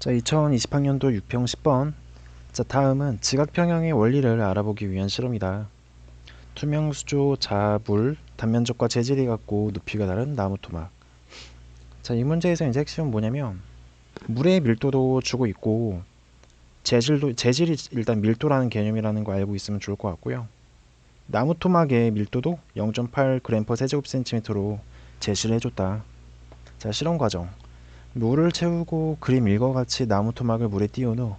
자, 2020학년도 6평 10번. 자, 다음은 지각평형의 원리를 알아보기 위한 실험이다. 투명 수조, 자물, 단면적과 재질이 같고 높이가 다른 나무 토막. 자, 이 문제에서 이제 핵심은 뭐냐면 물의 밀도도 주고 있고 재질도 재질이 일단 밀도라는 개념이라는 거 알고 있으면 좋을 것 같고요. 나무 토막의 밀도도 0.8g 세제곱센티미터로 제시를 해줬다. 자, 실험 과정. 물을 채우고 그림 일과같이 나무 토막을 물에 띄운 후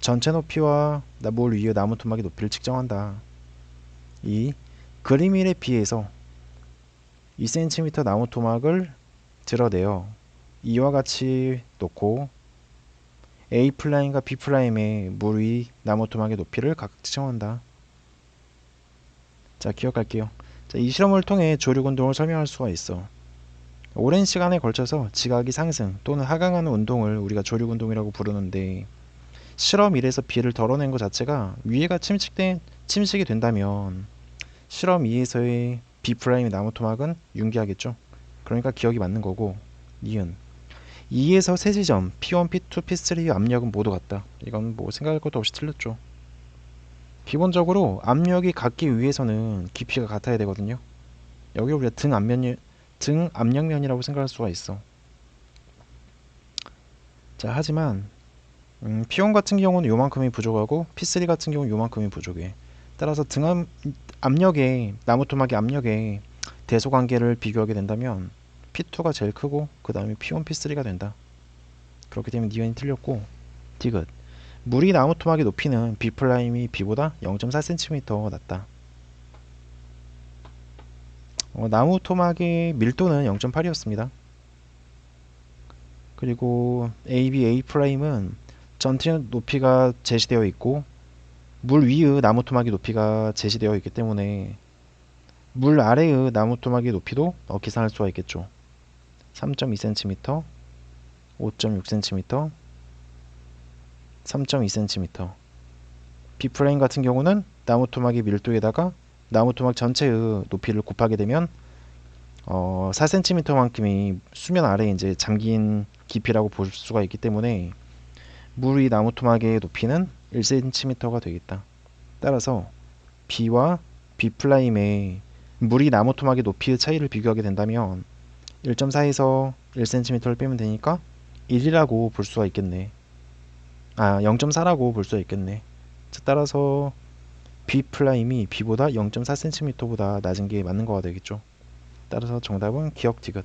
전체 높이와 나- 물 위의 나무 토막의 높이를 측정한다. 2. 그림 1에 비해서 2cm 나무 토막을 드러내어 이와 같이 놓고 A 플라임과 B 플라임의 물 위 나무 토막의 높이를 각각 측정한다. 자, 기억할게요. 자, 이 실험을 통해 조력 운동을 설명할 수가 있어. 오랜 시간에 걸쳐서 지각이 상승 또는 하강하는 운동을 우리가 조력 운동이라고 부르는데 실험 1에서 B를 덜어낸 것 자체가 위에가 침식된 침식이 된다면 실험 2에서의 B 프라임의 나무 토막은 융기하겠죠. 그러니까 기억이 맞는 거고 니은 2에서 세 지점 P1, P2, P3 압력은 모두 같다. 이건 뭐 생각할 것도 없이 틀렸죠. 기본적으로 압력이 같기 위해서는 깊이가 같아야 되거든요. 여기 우리가 등 앞면이 등 압력면이라고 생각할 수가 있어. 자, 하지만 음, P1 같은 경우는 요만큼이 부족하고 P3 같은 경우는 요만큼이 부족해. 따라서 등 압, 압력에 나무 토막의 압력에 대소 관계를 비교하게 된다면 P2가 제일 크고 그 다음에 P1, P3가 된다. 그렇기 때문에 니은이 틀렸고 디귿 물이 나무 토막의 높이는 B 플라임이 B보다 0.4cm 낮다. 어, 나무 토막의 밀도는 0.8이었습니다. 그리고 AB A 프라임은 전체 높이가 제시되어 있고 물 위의 나무 토막의 높이가 제시되어 있기 때문에 물 아래의 나무 토막의 높이도 어, 계산할 수가 있겠죠. 3.2cm, 5.6cm, 3.2cm. B 프라임 같은 경우는 나무 토막의 밀도에다가 나무 토막 전체의 높이를 곱하게 되면 어, 4cm만큼이 수면 아래에 이제 잠긴 깊이라고 볼 수가 있기 때문에 물이 나무 토막의 높이는 1cm가 되겠다. 따라서 B와 B 플라임의 물이 나무 토막의 높이의 차이를 비교하게 된다면 1.4에서 1cm를 빼면 되니까 1이라고 볼 수가 있겠네. 아, 0.4라고 볼 수가 있겠네. 자, 따라서 B 플라임이 B보다 0.4cm보다 낮은 게 맞는 거가 되겠죠. 따라서 정답은 기억 디귿.